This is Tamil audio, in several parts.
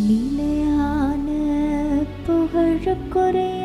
நிலையான புகழுக்குறை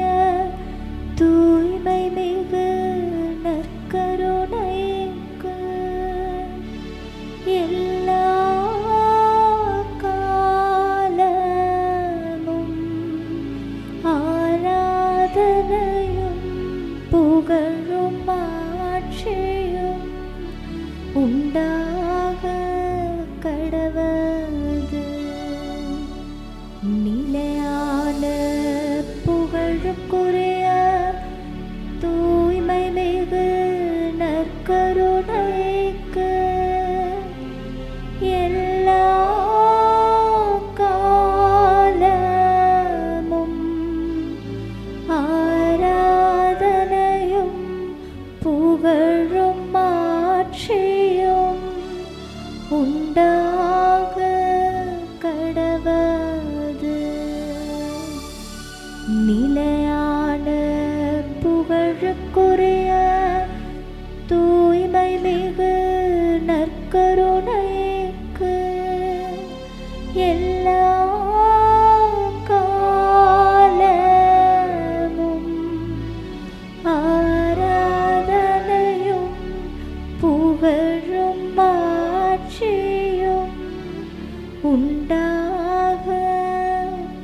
உண்டாக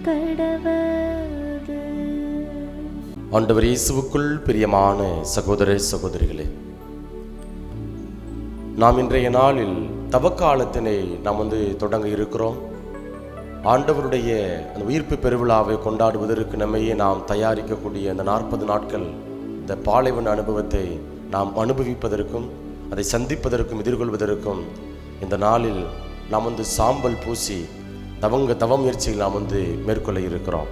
கடவது. ஆண்டவர் இயேசுவுக்குள் பிரியமான சகோதர சகோதரிகளே நாம் இன்றைய நாளில் தவக்காலத்தினை நாம் வந்து தொடங்க இருக்கிறோம். ஆண்டவருடைய அந்த உயிர்ப்பு பெருவிழாவை கொண்டாடுவதற்கு நம்மையே நாம் தயாரிக்கக்கூடிய அந்த நாற்பது நாட்கள் இந்த பாலைவன அனுபவத்தை நாம் அனுபவிப்பதற்கும் அதை சந்திப்பதற்கும் எதிர்கொள்வதற்கும் இந்த நாளில் நாம் வந்து சாம்பல் பூசி தவங்க தவ முயற்சிகள் நாம் வந்து மேற்கொள்ள இருக்கிறோம்.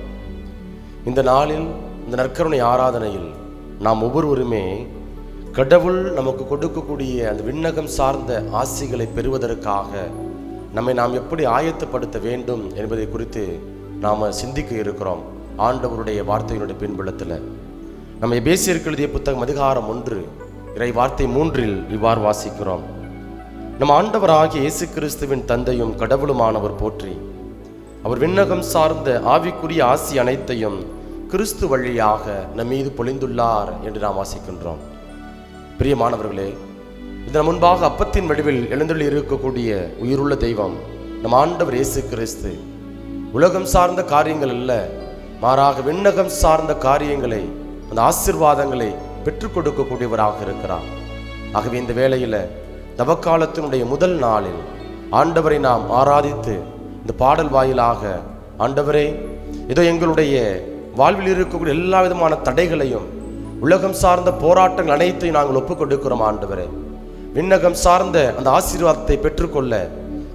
இந்த நாளில் இந்த நற்கருணை ஆராதனையில் நாம் ஒவ்வொருவருமே கடவுள் நமக்கு கொடுக்கக்கூடிய அந்த விண்ணகம் சார்ந்த ஆசைகளை பெறுவதற்காக நம்மை நாம் எப்படி ஆயத்தப்படுத்த வேண்டும் என்பதை குறித்து நாம் சிந்திக்க இருக்கிறோம். ஆண்டவருடைய வார்த்தையினுடைய பின்புலத்தில். நம்ம எபேசியருக்கு புத்தகம் அதிகாரம் ஒன்று இறை வார்த்தை மூன்றில் இவ்வாறு வாசிக்கிறோம். நம் ஆண்டவராகிய இயேசு கிறிஸ்துவின் தந்தையும் கடவுளுமானவர் போற்றி. அவர் விண்ணகம் சார்ந்த ஆவிக்குரிய ஆசி அனைத்தையும் கிறிஸ்து வழியாக நம் மீது பொழிந்துள்ளார் என்று நாம் வாசிக்கின்றோம். பிரியமானவர்களே இதன் முன்பாக அப்பத்தின் வடிவில் எழுந்தள்ளி இருக்கக்கூடிய உயிருள்ள தெய்வம் நம் ஆண்டவர் இயேசு கிறிஸ்து உலகம் சார்ந்த காரியங்கள் அல்ல மாறாக விண்ணகம் சார்ந்த காரியங்களை அந்த ஆசிர்வாதங்களை பெற்றுக் கொடுக்கக்கூடியவராக இருக்கிறார். ஆகவே இந்த வேளையில் தவக்காலத்தினுடைய முதல் நாளில் ஆண்டவரை நாம் ஆராதித்து இந்த பாடல் வாயிலாக ஆண்டவரே இதோ எங்களுடைய வாழ்வில் இருக்கக்கூடிய எல்லா விதமான தடைகளையும் உலகம் சார்ந்த போராட்டங்கள் அனைத்தையும் நாங்கள் ஒப்புக்கொண்டிருக்கிறோம் ஆண்டவரே. விண்ணகம் சார்ந்த அந்த ஆசீர்வாதத்தை பெற்றுக்கொள்ள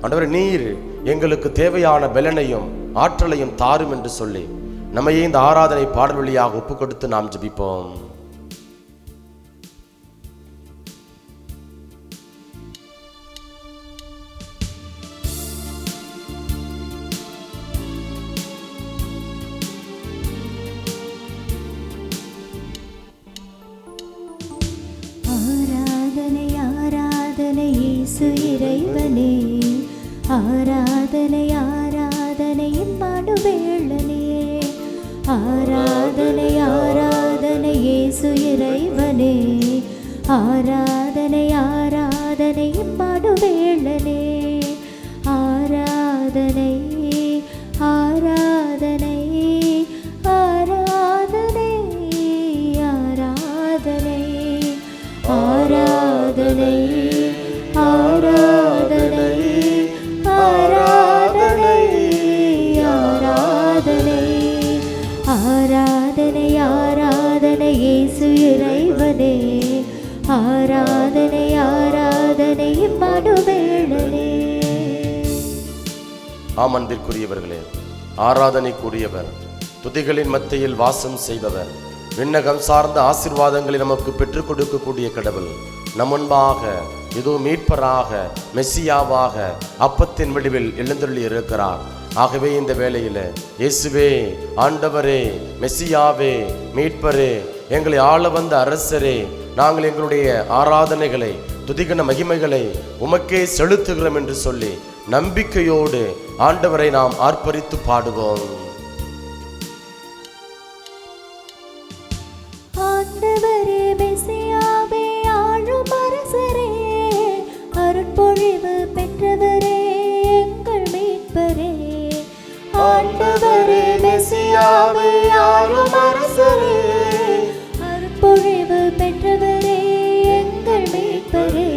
ஆண்டவரே நீர் எங்களுக்கு தேவையான பலனையும் ஆற்றலையும் தாரும் என்று சொல்லி நம்மையே இந்த ஆராதனை பாடல் வழியாக ஒப்புக்கொடுத்து நாம் ஜெபிப்போம். இயேசு இறைவனே. ஆராதனை ஆராதனை வேளனே. ஆராதனை ஆராதனை இயேசு இறைவனே. ஆராதனை ஆராதனை இம்மானுவேளனே வேளனே. ஆராதனை ஆமன்பிற்குரியவர்களே ஆராதனைக்குரியவர் துதிகளின் மத்தியில் வாசம் செய்பவர் விண்ணகம் சார்ந்த ஆசிர்வாதங்களை நமக்கு பெற்றுக் கொடுக்கக்கூடிய கடவுள் நம் முன்பாக இதோ மீட்பராக மெஸ்ஸியாவாக அப்பத்தின் வடிவில் எழுந்தருளி இருக்கிறார் ஆகவே இந்த வேளையில் இயேசுவே ஆண்டவரே மெஸ்ஸியாவே மீட்பரே எங்களை ஆள வந்த அரசரே நாங்கள் எங்களுடைய ஆராதனைகளை துதிகன மகிமைகளை உமக்கே செலுத்துகிறோம் என்று சொல்லி நம்பிக்கையோடு ஆண்டவரை நாம் ஆர்ப்பரித்து பாடுவோம். ஆண்டவரே மெசியாவே ஆளும் அரசரே அருட்பொழிவு பெற்றவரே எங்கள் மீட்பரே. ஆண்டவரே மெசியாவே ஆளும் அரசரே அருட்பொழிவு பெற்றவரே எங்கள் மீட்பரே.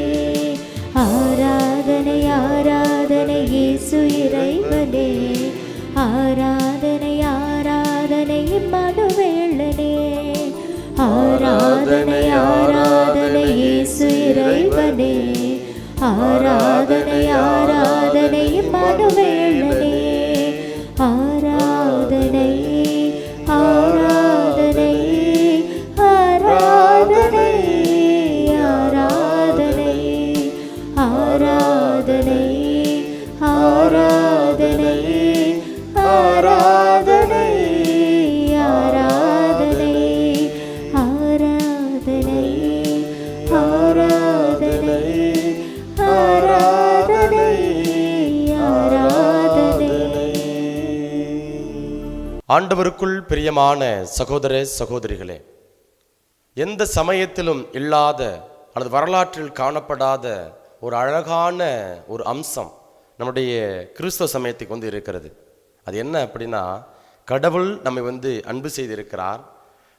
ஆராதனை ஆராதனை இயேசு இறைவனே ஆராதனை ஆராதனை மனுவேளனே ஆண்டவருக்குள் பிரியமான சகோதர சகோதரிகளே எந்த சமயத்திலும் இல்லாத அல்லது வரலாற்றில் காணப்படாத ஒரு அழகான ஒரு அம்சம் நம்முடைய கிறிஸ்தவ சமயத்துக்கு வந்து இருக்கிறது. அது என்ன அப்படின்னா கடவுள் நம்மை வந்து அன்பு செய்திருக்கிறார்.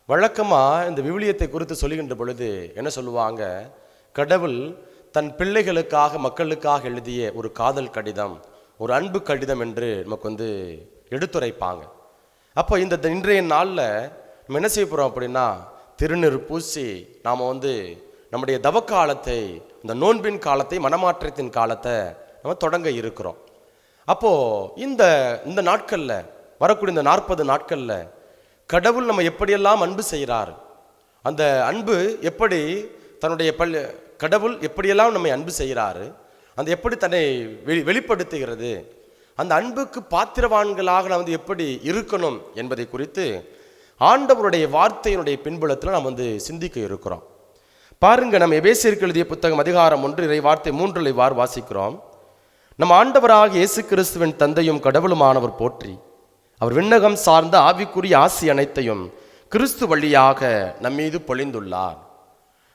வழக்கமாக இந்த விவிலியத்தை குறித்து சொல்லுகின்ற பொழுது என்ன சொல்லுவாங்க? கடவுள் தன் பிள்ளைகளுக்காக மக்களுக்காக எழுதிய ஒரு காதல் கடிதம் ஒரு அன்பு கடிதம் என்று நமக்கு வந்து எடுத்துரைப்பாங்க. அப்போ இந்த த- இன்றைய நாளில் நம்ம என்ன செய்ய போகிறோம் அப்படின்னா திருநீர் பூசி நாம் வந்து நம்முடைய தவக்காலத்தை இந்த நோன்பின் காலத்தை மனமாற்றத்தின் காலத்தை நம்ம தொடங்க இருக்கிறோம். அப்போது இந்த இந்த நாட்களில் வரக்கூடிய இந்த நாற்பது நாட்களில் கடவுள் நம்ம எப்படியெல்லாம் அன்பு செய்கிறார் அந்த அன்பு எப்படி தன்னுடைய பல் கடவுள் எப்படியெல்லாம் நம்மை அன்பு செய்கிறாரு அந்த எப்படி தன்னை வெளி வெளிப்படுத்துகிறது அந்த அன்புக்கு பாத்திரவான்களாக நாம் வந்து எப்படி இருக்கணும் என்பதை குறித்து ஆண்டவருடைய வார்த்தையினுடைய பின்புலத்தில் நாம் வந்து சிந்திக்க இருக்கிறோம். பாருங்க நம்ம எபேசியருக்கு எழுதிய புத்தகம் அதிகாரம் ஒன்று இறை வார்த்தை மூன்றில் இவ்வாறு வாசிக்கிறோம். நம் ஆண்டவராக இயேசு கிறிஸ்துவின் தந்தையும் கடவுளுமானவர் போற்றி அவர் விண்ணகம் சார்ந்த ஆவிக்குரிய ஆசி அனைத்தையும் கிறிஸ்து வழியாக நம் மீது பொழிந்துள்ளார்.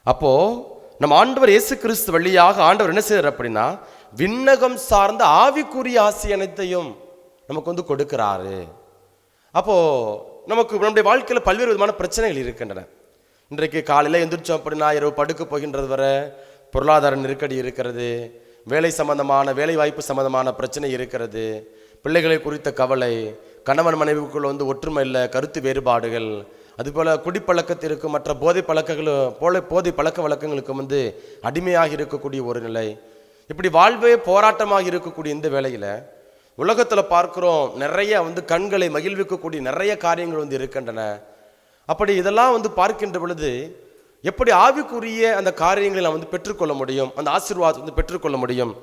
அப்போ நம்ம ஆண்டவர் இயேசு கிறிஸ்து வழியாக ஆண்டவர் என்ன செய்யறார் அப்படின்னா விண்ணகம் சார்ந்த ஆவிக்குரிய ஆசி அனைத்தையும் நமக்கு வந்து கொடுக்கிறாரு. அப்போது நமக்கு நம்முடைய வாழ்க்கையில் பல்வேறு விதமான பிரச்சனைகள் இருக்கின்றன. இன்றைக்கு காலையில் எந்திரிச்சோம் அப்படின்னா இரவு படுக்க போகின்றது வரை பொருளாதார நெருக்கடி இருக்கிறது. வேலை சம்பந்தமான வேலை வாய்ப்பு சம்பந்தமான பிரச்சனை இருக்கிறது. பிள்ளைகளை குறித்த கவலை கணவன் மனைவிக்குள்ள வந்து ஒற்றுமை இல்லை கருத்து வேறுபாடுகள். அதுபோல் குடிப்பழக்கத்திற்கு மற்ற போதை பழக்கங்களும் போல போதை பழக்க வழக்கங்களுக்கு வந்து அடிமையாக இருக்கக்கூடிய ஒரு நிலை. இப்படி வாழ்வே போராட்டமாக இருக்கக்கூடிய இந்த வேளையில் உலகத்தில் பார்க்குறோம் நிறைய வந்து கண்களை மகிழ்விக்கக்கூடிய நிறைய காரியங்கள் வந்து இருக்கின்றன. அப்படி இதெல்லாம் வந்து பார்க்கின்ற பொழுது எப்படி ஆவிக்குரிய அந்த காரியங்களை நாம் வந்து பெற்றுக்கொள்ள முடியும்? அந்த ஆசீர்வாதத்தை வந்து பெற்றுக்கொள்ள முடியும்?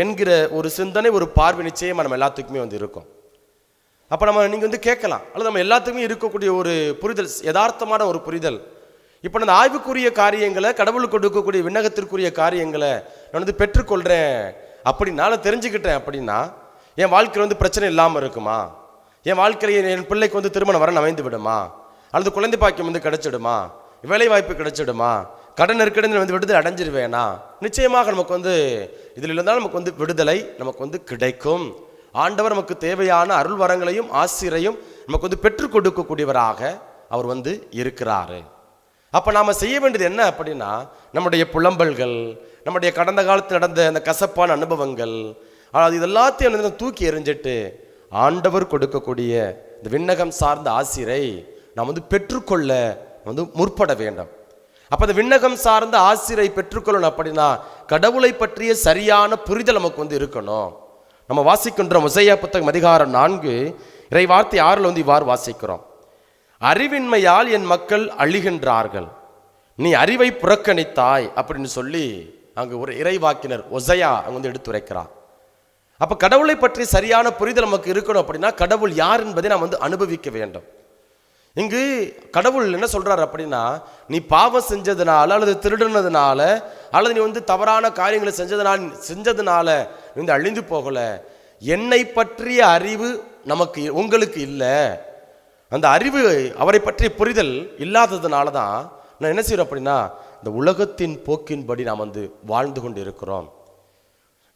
என்கிற ஒரு சிந்தனை ஒரு பார்வை நிச்சயமாக நம்ம எல்லாத்துக்குமே வந்து இருக்கும். அப்போ நம்ம நீங்கள் வந்து கேட்கலாம். அல்லது நம்ம எல்லாத்துக்குமே இருக்கக்கூடிய ஒரு புரிதல் யதார்த்தமான ஒரு புரிதல். இப்போ அந்த ஆய்வுக்குரிய காரியங்களை கடவுளுக்கு கொடுக்கக்கூடிய விண்ணகத்திற்குரிய காரியங்களை நான் வந்து பெற்றுக்கொள்கிறேன் அப்படி நான் தெரிஞ்சுக்கிட்டேன் அப்படின்னா என் வாழ்க்கையில் வந்து பிரச்சனை இல்லாமல் இருக்குமா? என் வாழ்க்கையில் என் பிள்ளைக்கு வந்து திருமணம் வரன் அமைந்து விடுமா? அல்லது குழந்தை பாக்கியம் வந்து கிடைச்சிடுமா? வேலை வாய்ப்பு கிடைச்சிடுமா? கடன் நெருக்கடியில் வந்து விடுதலை அடைஞ்சிருவேனா? நிச்சயமாக நமக்கு வந்து இதில் இருந்தால் நமக்கு வந்து விடுதலை நமக்கு வந்து கிடைக்கும். ஆண்டவர் நமக்கு தேவையான அருள் வரங்களையும் ஆசிரியரையும் நமக்கு வந்து பெற்றுக் கொடுக்கக்கூடியவராக அவர் வந்து இருக்கிறாரு. அப்போ நாம் செய்ய வேண்டியது என்ன அப்படின்னா நம்முடைய புலம்பல்கள் நம்முடைய கடந்த காலத்தில் நடந்த அந்த கசப்பான அனுபவங்கள் அது இது எல்லாத்தையும் வந்து தூக்கி எறிஞ்சிட்டு ஆண்டவர் கொடுக்கக்கூடிய இந்த விண்ணகம் சார்ந்த ஆசிரை நாம் வந்து பெற்றுக்கொள்ள வந்து முற்பட வேண்டும். அப்போ அந்த விண்ணகம் சார்ந்த ஆசிரை பெற்றுக்கொள்ளணும் அப்படின்னா கடவுளை பற்றிய சரியான புரிதல் நமக்கு வந்து இருக்கணும். நம்ம வாசிக்கின்ற முசையா புத்தகம் அதிகாரம் நான்கு இறை வார்த்தை ஆறில் வந்து இவ்வாறு வாசிக்கிறோம். அறிவின்மையால் என் மக்கள் அழிகின்றார்கள். நீ அறிவை புறக்கணித்தாய் அப்படின்னு சொல்லி அங்கு ஒரு இறைவாக்கினர் ஒசையா அங்க வந்து எடுத்துரைக்கிறார் அப்ப கடவுளை பற்றி சரியான புரிதல் நமக்கு இருக்கணும் அப்படின்னா கடவுள் யார் என்பதை நாம் வந்து அனுபவிக்க வேண்டும். இங்கு கடவுள் என்ன சொல்றாரு அப்படின்னா நீ பாவம் செஞ்சதுனால அல்லது திருடுனதுனால அல்லது நீ வந்து தவறான காரியங்களை செஞ்சதுனால செஞ்சதுனால நீ வந்து அழிந்து போகலை. என்னை பற்றிய அறிவு நமக்கு உங்களுக்கு இல்லை. அந்த அறிவு அவரை பற்றிய புரிதல் இல்லாததுனால தான் நான் என்ன செய்கிறோம் அப்படின்னா இந்த உலகத்தின் போக்கின்படி நாம் வந்து வாழ்ந்து கொண்டு இருக்கிறோம்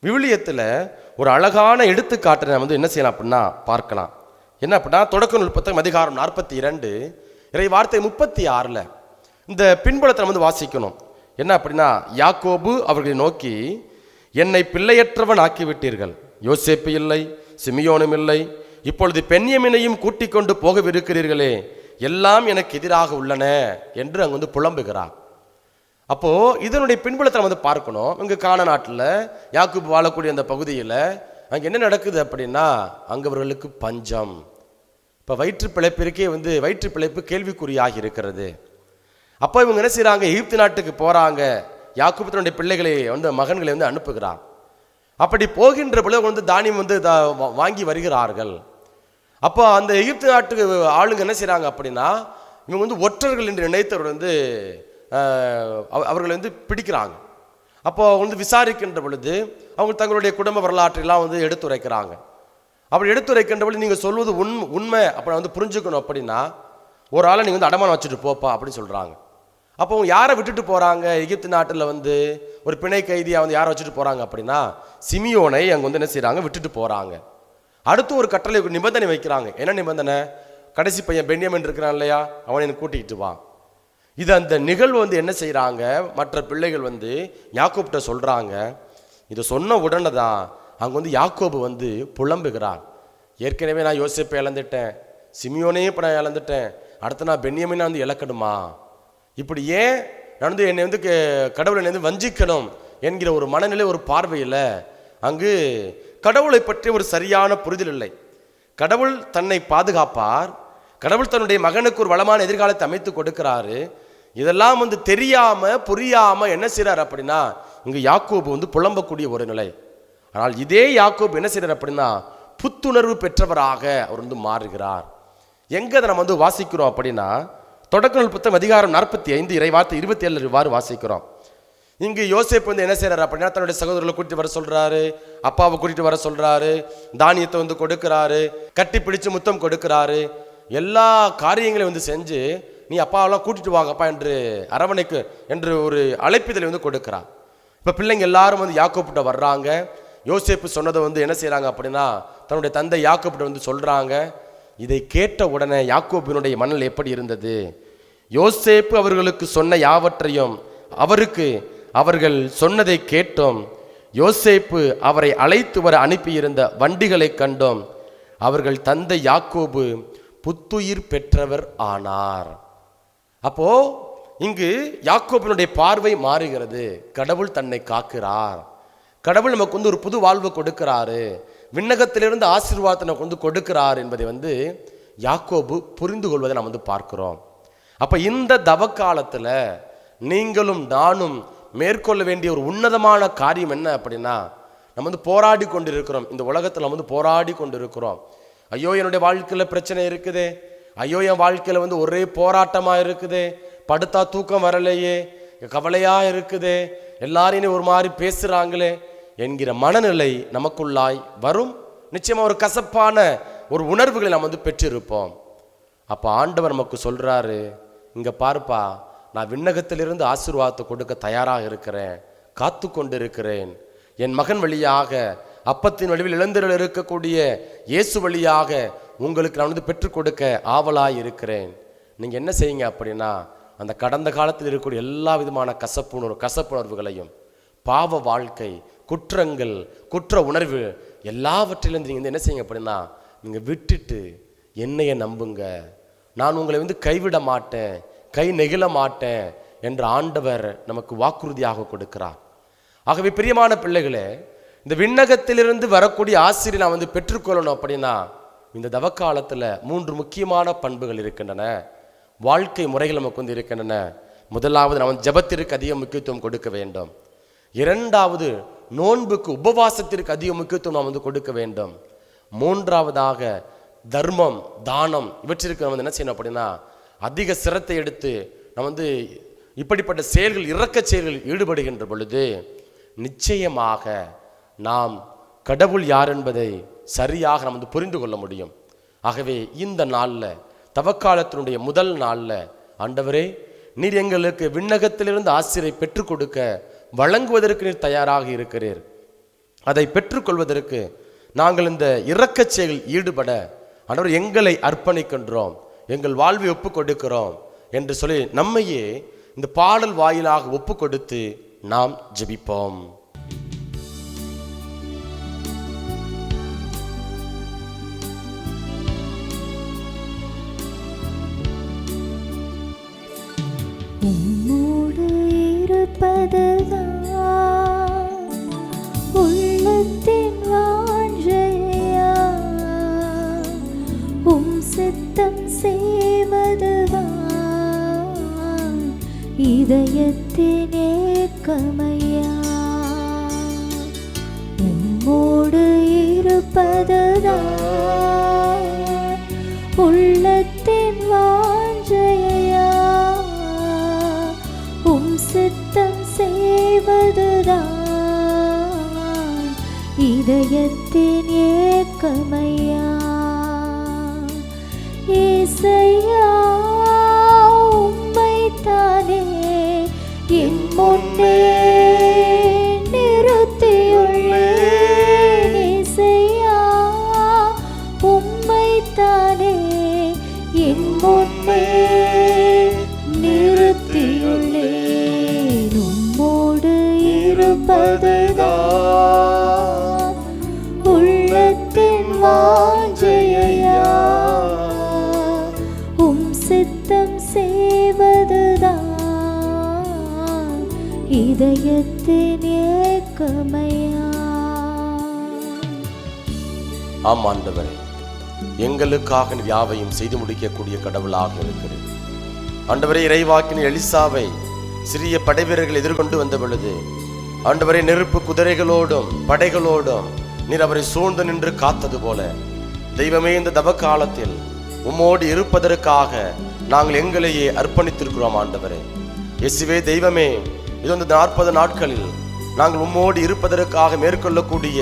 விவிலியத்தில் ஒரு அழகான எடுத்துக்காட்டை நம்ம வந்து என்ன செய்யலாம் அப்படின்னா பார்க்கலாம். என்ன அப்படின்னா தொடக்க நூல் புத்தகம் அதிகாரம் நாற்பத்தி இரண்டு இறை வார்த்தை முப்பத்தி ஆறில் இந்த பின்புலத்தை வந்து வாசிக்கணும். என்ன அப்படின்னா யாக்கோபு அவர்களை நோக்கி என்னை பிள்ளையற்றவன் ஆக்கிவிட்டீர்கள் யோசேப்பு இல்லை சிமியோனும் இல்லை இப்பொழுது பெண்யமினையும் கூட்டிக் கொண்டு போகவிருக்கிறீர்களே எல்லாம் எனக்கு எதிராக உள்ளன என்று அங்கே வந்து புலம்புகிறார். அப்போ இதனுடைய பின்புலத்தை நம்ம வந்து பார்க்கணும். இங்க காண நாட்டில் யாக்குப் வாழக்கூடிய அந்த பகுதியில் அங்கே என்ன நடக்குது அப்படின்னா அங்கவர்களுக்கு பஞ்சம். இப்போ வயிற்று பிழைப்பிற்கே வந்து வயிற்று பிழைப்பு கேள்விக்குறியாகி இருக்கிறது. அப்போ இவங்க என்ன செய்கிறாங்க எகிப்து நாட்டுக்கு போகிறாங்க யாக்கூப் தன்னுடைய பிள்ளைகளை வந்து மகன்களை வந்து அனுப்புகிறார். அப்படி போகின்ற பொழுது வந்து தானியம் வந்து தா- வாங்கி வருகிறார்கள். அப்போ அந்த எகிப்து நாட்டு ஆளுங்க என்ன செய்கிறாங்க அப்படின்னா இவங்க வந்து ஒற்றர்கள் என்று நினைத்தவர் வந்து அவ- அவர்களை வந்து பிடிக்கிறாங்க. அப்போ அவங்க வந்து விசாரிக்கின்ற பொழுது அவங்க தங்களுடைய குடும்ப வரலாற்றெல்லாம் வந்து எடுத்துரைக்கிறாங்க. அப்படி எடுத்துரைக்கின்ற பொழுது நீங்கள் சொல்வது உண் உண்மை அப்படி வந்து புரிஞ்சுக்கணும் அப்படின்னா ஒரு ஆளை நீங்கள் வந்து அடமானம் வச்சுட்டு போப்பா அப்படின்னு சொல்கிறாங்க அப்போ அவங்க யாரை விட்டுட்டு போகிறாங்க எகிப்து நாட்டில் வந்து ஒரு பிணை கைதியாக வந்து யாரை வச்சுட்டு போகிறாங்க அப்படின்னா சிமியோனை அங்கே வந்து என்ன செய்கிறாங்க விட்டுட்டு போகிறாங்க அடுத்து ஒரு கட்டளை நிபந்தனை வைக்கிறாங்க. என்ன நிபந்தனை? கடைசி பையன் பென்யமின் இருக்கிறான் இல்லையா? அவனை எனக்கு கூட்டிகிட்டு வா. இது அந்த நிகழ்வு வந்து என்ன செய்கிறாங்க மற்ற பிள்ளைகள் வந்து யாக்கோப்கிட்ட சொல்கிறாங்க இதை சொன்ன உடனே தான் அங்கே வந்து யாக்கோபு வந்து புலம்புகிறார் ஏற்கனவே நான் யோசிப்பை இழந்துட்டேன். சிமியோனே இப்போ நான் இழந்துட்டேன். அடுத்து நான் பென்யமினா வந்து இழக்கணுமா? இப்படி ஏன் நான் வந்து என்னை வந்து க- கடவுளை என்னை வந்து வஞ்சிக்கணும் என்கிற ஒரு மனநிலை ஒரு பார்வையில் அங்கு கடவுளை பற்றி ஒரு சரியான புரிதல் இல்லை. கடவுள் தன்னை பாதுகாப்பார். கடவுள் தன்னுடைய மகனுக்கு ஒரு வளமான எதிர்காலத்தை அமைத்து கொடுக்கிறாரு. இதெல்லாம் வந்து தெரியாம புரியாம என்ன செய்யறாரு அப்படின்னா இங்க யாக்கோபு வந்து புலம்பக்கூடிய ஒரு நிலை. ஆனால் இதே யாக்கோபு என்ன செய்யறாரு அப்படின்னா புத்துணர்வு பெற்றவராக அவர் வந்து மாறுகிறார். எங்க அதை நம்ம வந்து வாசிக்கிறோம் அப்படின்னா தொடக்க நூல் புத்தகம் அதிகாரம் நாற்பத்தி ஐந்து இறைவார்த்தை இருபத்தி ஏழு இவ்வாறு வாசிக்கிறோம். இங்கு யோசேப்பு வந்து என்ன செய்கிறார் அப்படின்னா தன்னுடைய சகோதரர்களை கூட்டிட்டு வர சொல்றாரு. அப்பாவை கூட்டிட்டு வர சொல்றாரு. தானியத்தை வந்து கொடுக்கறாரு. கட்டி பிடிச்சு முத்தம் கொடுக்கறாரு. எல்லா காரியங்களையும் வந்து செஞ்சு நீ அப்பாவெல்லாம் கூட்டிட்டு வாங்கப்பா என்று அரவணைக்கு என்று ஒரு அழைப்பிதழை வந்து கொடுக்கிறார் இப்போ பிள்ளைங்க எல்லாரும் வந்து யாக்கோப்பிட்ட வர்றாங்க. யோசேப்பு சொன்னதை வந்து என்ன செய்கிறாங்க அப்படின்னா தன்னுடைய தந்தை யாக்கோப்பிட்ட வந்து சொல்றாங்க. இதை கேட்ட உடனே யாக்கோப்பினுடைய மணல் எப்படி இருந்தது? யோசேப்பு அவர்களுக்கு சொன்ன யாவற்றையும் அவருக்கு அவர்கள் சொன்னதை கேட்டோம். யோசேப்பு அவரை அழைத்து வர அனுப்பியிருந்த வண்டிகளை கண்டோம். அவர்கள் தந்தை யாக்கோபு புத்துயிர் பெற்றவர் ஆனார். அப்போ இங்கு யாக்கோபினுடைய பார்வை மாறுகிறது. கடவுள் தன்னை காக்கிறார். கடவுள் நமக்கு வந்து ஒரு புது வாழ்வு கொடுக்கிறாரு. விண்ணகத்திலிருந்து ஆசீர்வாதத்தை நமக்கு வந்து கொடுக்கிறார் என்பதை வந்து யாக்கோபு புரிந்து கொள்வதை நாம் வந்து பார்க்கிறோம். அப்போ இந்த தவக்காலத்துல நீங்களும் நானும் மேற்கொள்ள வேண்டிய ஒரு உன்னதமான காரியம் என்ன அப்படின்னா நம்ம வந்து போராடி கொண்டு இருக்கிறோம் இந்த உலகத்தில் நம்ம வந்து போராடி கொண்டு இருக்கிறோம் ஐயோ என்னுடைய வாழ்க்கையில் பிரச்சனை இருக்குது. ஐயோ என் வாழ்க்கையில் வந்து ஒரே போராட்டமாக இருக்குது. படுத்தா தூக்கம் வரலையே. கவலையாக இருக்குது. எல்லாரையும் ஒரு மாதிரி பேசுகிறாங்களே என்கிற மனநிலை நமக்குள்ளாய் வரும். நிச்சயமாக ஒரு கசப்பான ஒரு உணர்வுகளை நாம் வந்து பெற்றிருப்போம். அப்போ ஆண்டவர் நமக்கு சொல்கிறாரு இங்கே பார்ப்பா நான் விண்ணகத்திலிருந்து ஆசீர்வாதத்தை கொடுக்க தயாராக இருக்கிறேன் காத்து கொண்டிருக்கிறேன். என் மகன் வழியாக அப்பத்தின் வடிவில் இழந்திரல் இருக்கக்கூடிய இயேசு வழியாக உங்களுக்கு நான் வந்து பெற்றுக் கொடுக்க ஆவலாக இருக்கிறேன். நீங்கள் என்ன செய்யுங்க அப்படின்னா அந்த கடந்த காலத்தில் இருக்கக்கூடிய எல்லா விதமான கசப்புணர்வு கசப்புணர்வுகளையும் பாவ வாழ்க்கை குற்றங்கள் குற்ற உணர்வு எல்லாவற்றிலிருந்து நீங்கள் வந்து என்ன செய்யுங்க அப்படின்னா நீங்கள் விட்டுட்டு என்னைய நம்புங்க. நான் உங்களை வந்து கைவிட மாட்டேன். கை நெகிழ மாட்டேன் என்ற ஆண்டவர் நமக்கு வாக்குறுதியாக கொடுக்கிறார். ஆகவே பிரியமான பிள்ளைகளே இந்த விண்ணகத்திலிருந்து வரக்கூடிய ஆசிரியர் நான் வந்து பெற்றுக்கொள்ளணும் அப்படின்னா இந்த தவக்காலத்தில் மூன்று முக்கியமான பண்புகள் இருக்கின்றன. வாழ்க்கை முறைகள் நமக்கு வந்து இருக்கின்றன. முதலாவது நாம் ஜெபத்திற்கு அதிக முக்கியத்துவம் கொடுக்க வேண்டும். இரண்டாவது நோன்புக்கு உபவாசத்திற்கு அதிக முக்கியத்துவம் நாம் வந்து கொடுக்க வேண்டும். மூன்றாவதாக தர்மம் தானம் இவற்றிற்கு நம்ம வந்து என்ன செய்யணும் அப்படின்னா அதிக சிரத்தை எடுத்து நம்ம வந்து இப்படிப்பட்ட செயல்கள் இறக்க செயல்களில் ஈடுபடுகின்ற பொழுது நிச்சயமாக நாம் கடவுள் யார் என்பதை சரியாக நம்ம வந்து புரிந்து கொள்ள முடியும். ஆகவே இந்த நாளில் தவக்காலத்தினுடைய முதல் நாளில் ஆண்டவரே நீர் எங்களுக்கு விண்ணகத்திலிருந்து ஆசிரியை பெற்றுக் கொடுக்க வழங்குவதற்கு நீர் தயாராக இருக்கிறீர். அதை பெற்றுக்கொள்வதற்கு நாங்கள் இந்த இரக்கச் செயல் ஈடுபட ஆண்டவர் எங்களை அர்ப்பணிக்கின்றோம். எங்கள் வாழ்வை ஒப்பு கொடுக்கிறோம் என்று சொல்லி நம்மையே இந்த பாடல் வாயிலாக ஒப்பு கொடுத்து நாம் ஜபிப்போம். உம்மோடு இருப்பதுதான் உள்ளத்தின் சித்தம் செய்வதுவா? இதயத்தின் ஏக்கமையா உம்மோடு இருப்பதுதான் உள்ளத்தின் வாஞ்சையா? உம் சித்தம் செய்வதுதான். இதயத்தின் ஏக்கமையா இருப்பதுதான் உள்ளத்தின் வாஞ்சையா உம் சித்தம் செய்வதுதான் இதயத்தின் ஏக்கமையா? ஆம் ஆண்டவரே எங்களுக்காக நீர் யாவையும் செய்து முடிக்கக்கூடிய கடவுளாக இருக்கிறது ஆண்டவரே இறைவாக்கின் எலிசாவை சிறிய படைவீரர்கள் எதிர்கொண்டு வந்த பொழுது ஆண்டவரை நெருப்பு குதிரைகளோடும் படைகளோடும் நீர் அவரை சூழ்ந்து நின்று காத்தது போல. தெய்வமே இந்த தவ காலத்தில் உம்மோடு இருப்பதற்காக நாங்கள் எங்களையே அர்ப்பணித்திருக்கிறோம் ஆண்டவரே. எசுவே தெய்வமே இது வந்து நாற்பது நாட்களில் நாங்கள் உம்மோடு இருப்பதற்காக மேற்கொள்ளக்கூடிய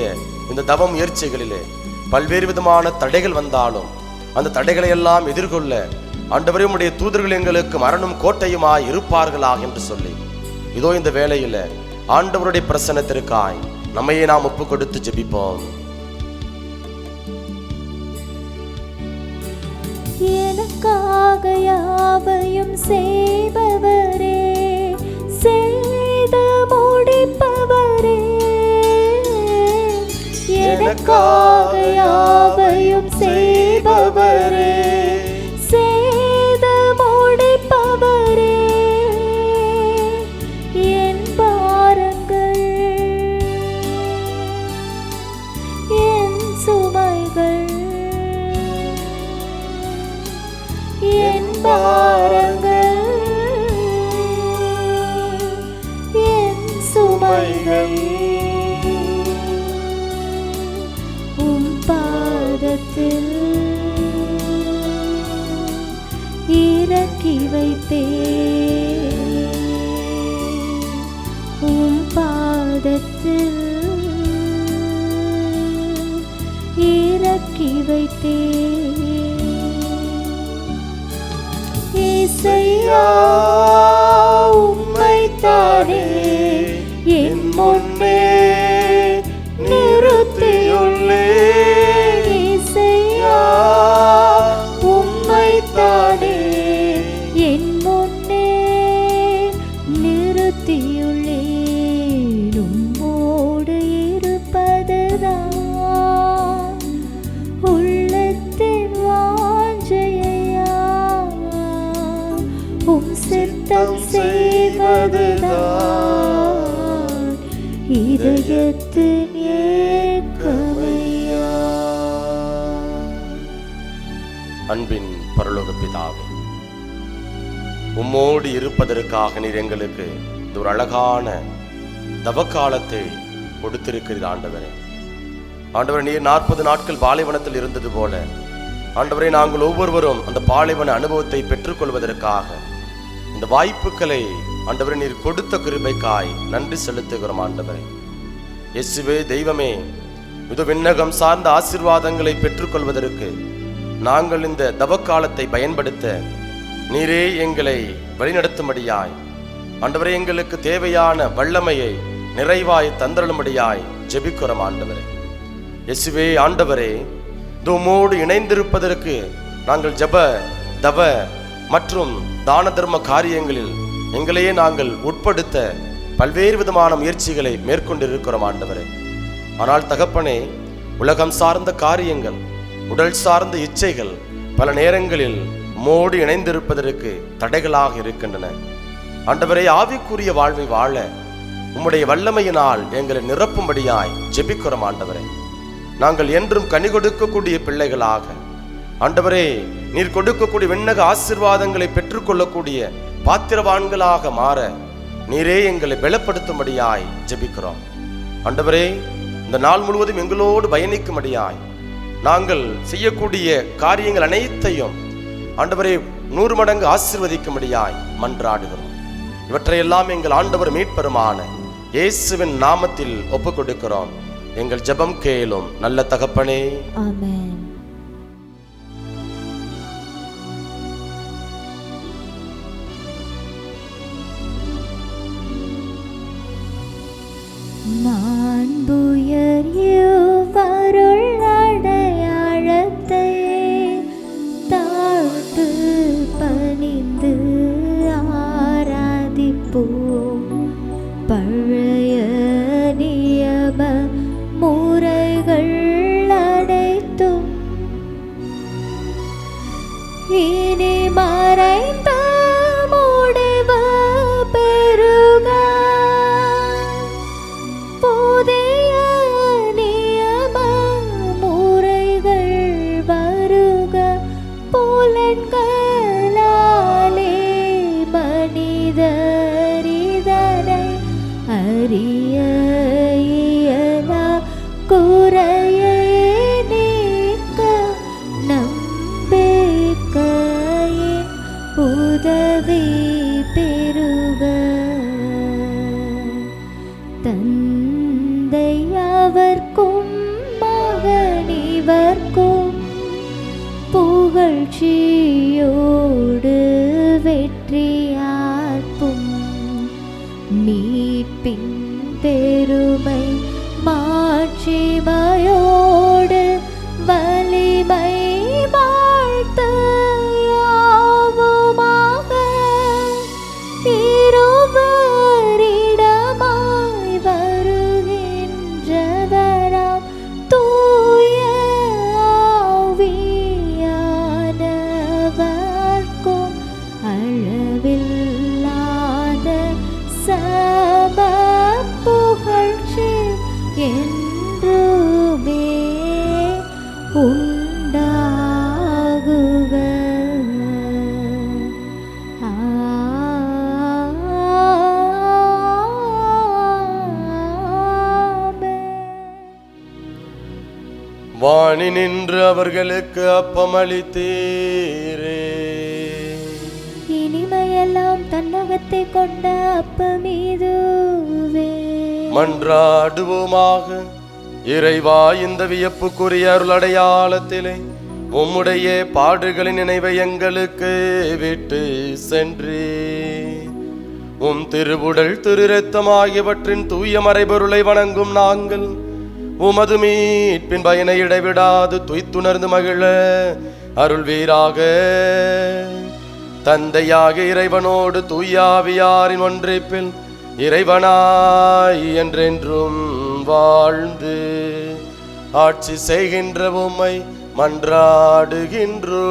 இந்த தவ முயற்சிகளிலே பல்வேறு விதமான தடைகள் வந்தாலும் அந்த தடைகளை எல்லாம் எதிர்கொள்ள ஆண்டவரே உம்முடைய தூதர்கள் எங்களுக்கு மரணம் கோட்டையுமாய் இருப்பார்களா என்று சொல்லி இதோ இந்த வேளையில ஆண்டவருடைய பிரசன்னத்திற்காய் நம்மையே நாம் ஒப்பு கொடுத்து ஜெபிப்போம். எனக்காக யாவையும் செய்பவரே செய்து முடிப்பவரே எனக்காக யாவையும் செய்பவரே. பாரங்கள். என் சுமைகள் 할렐루야 இருப்பதற்காக நீர் எங்களுக்கு இந்த ஒரு அழகான தவக்காலத்தை கொடுத்திருக்கிறீர் ஆண்டவரே. ஆண்டவரே நீர் நாற்பது நாட்கள் பாலைவனத்தில் இருந்தது போல ஆண்டவரை நாங்கள் ஒவ்வொருவரும் அந்த பாலைவன அனுபவத்தை பெற்றுக்கொள்வதற்காக இந்த வாய்ப்புகளை ஆண்டவரை நீர் கொடுத்த கிருபைக்காய் நன்றி செலுத்துகிறோம் ஆண்டவரே. எஸ்வே தெய்வமே இது விண்ணகம் சார்ந்த ஆசீர்வாதங்களை பெற்றுக்கொள்வதற்கு நாங்கள் இந்த தவக்காலத்தை பயன்படுத்த நீரே எங்களை வழிநடத்தும்படியாய். ஆண்டவரே எங்களுக்கு தேவையான வல்லமையை நிறைவாய் தந்தருளும்படியாய் ஜெபிக்கிறோம் ஆண்டவரே. எசுவே ஆண்டவரே தூமோடு இணைந்திருப்பதற்கு நாங்கள் ஜப தவ மற்றும் தான தர்ம காரியங்களில் எங்களையே நாங்கள் உட்படுத்த பல்வேறு விதமான முயற்சிகளை மேற்கொண்டிருக்கிறோம் ஆண்டவரே. ஆனால் தகப்பனே உலகம் சார்ந்த காரியங்கள் உடல் சார்ந்த இச்சைகள் பல நேரங்களில் உம்மோடு இணைந்திருப்பதற்கு தடைகளாக இருக்கின்றன. ஆண்டவரே ஆவிக்குரிய வாழ்வை வாழ உம்முடைய வல்லமையினால் எங்களை நிரப்பும்படியாய் ஜெபிக்கிறோம் ஆண்டவரே. நாங்கள் என்றும் கனி கொடுக்கக்கூடிய பிள்ளைகளாக ஆண்டவரே நீர் கொடுக்கக்கூடிய விண்ணக ஆசிர்வாதங்களை பெற்றுக்கொள்ளக்கூடிய பாத்திரவான்களாக மாற நீரே எங்களை பலப்படுத்தும்படியாய் ஜெபிக்கிறோம். ஆண்டவரே இந்த நாள் முழுவதும் எங்களோடு பயணிக்கும்படியாய் நாங்கள் செய்யக்கூடிய காரியங்கள் அனைத்தையும் ஆண்டவரே நூறு மடங்கு ஆசிர்வதிக்கும்படியாய் மன்றாடுகிறோம். இவற்றையெல்லாம் எங்கள் ஆண்டவர் மீட்பெருமான இயேசுவின் நாமத்தில் ஒப்புக் கொடுக்கிறோம் எங்கள் ஜெபம் கேளும் நல்ல தகப்பனே. she you அவர்களுக்கு அப்பமளித்தீரே. இனிமையெல்லாம் தன்னகத்தை கொண்ட அப்பமீதுவே. மன்றாடுவோமாக. இறைவா இந்த வியப்புக்குரிய அருளடையாளத்திலே உம்முடைய பாடுகளின் நினைவை எங்களுக்கு விட்டு சென்றே. உம் திருவுடல் திரு ரத்தம் ஆகியவற்றின் தூய மறைபொருளை வணங்கும் நாங்கள் உமது மீட்பின் பயனை இடைவிடாது துய்த்துணர்ந்து மகிழ. அருள்வீராக. தந்தையாக இறைவனோடு தூயாவியாரின் ஒன்றிப்பில் இறைவனாய் என்றென்றும் வாழ்ந்து ஆட்சி செய்கின்ற உம்மை மன்றாடுகின்றோ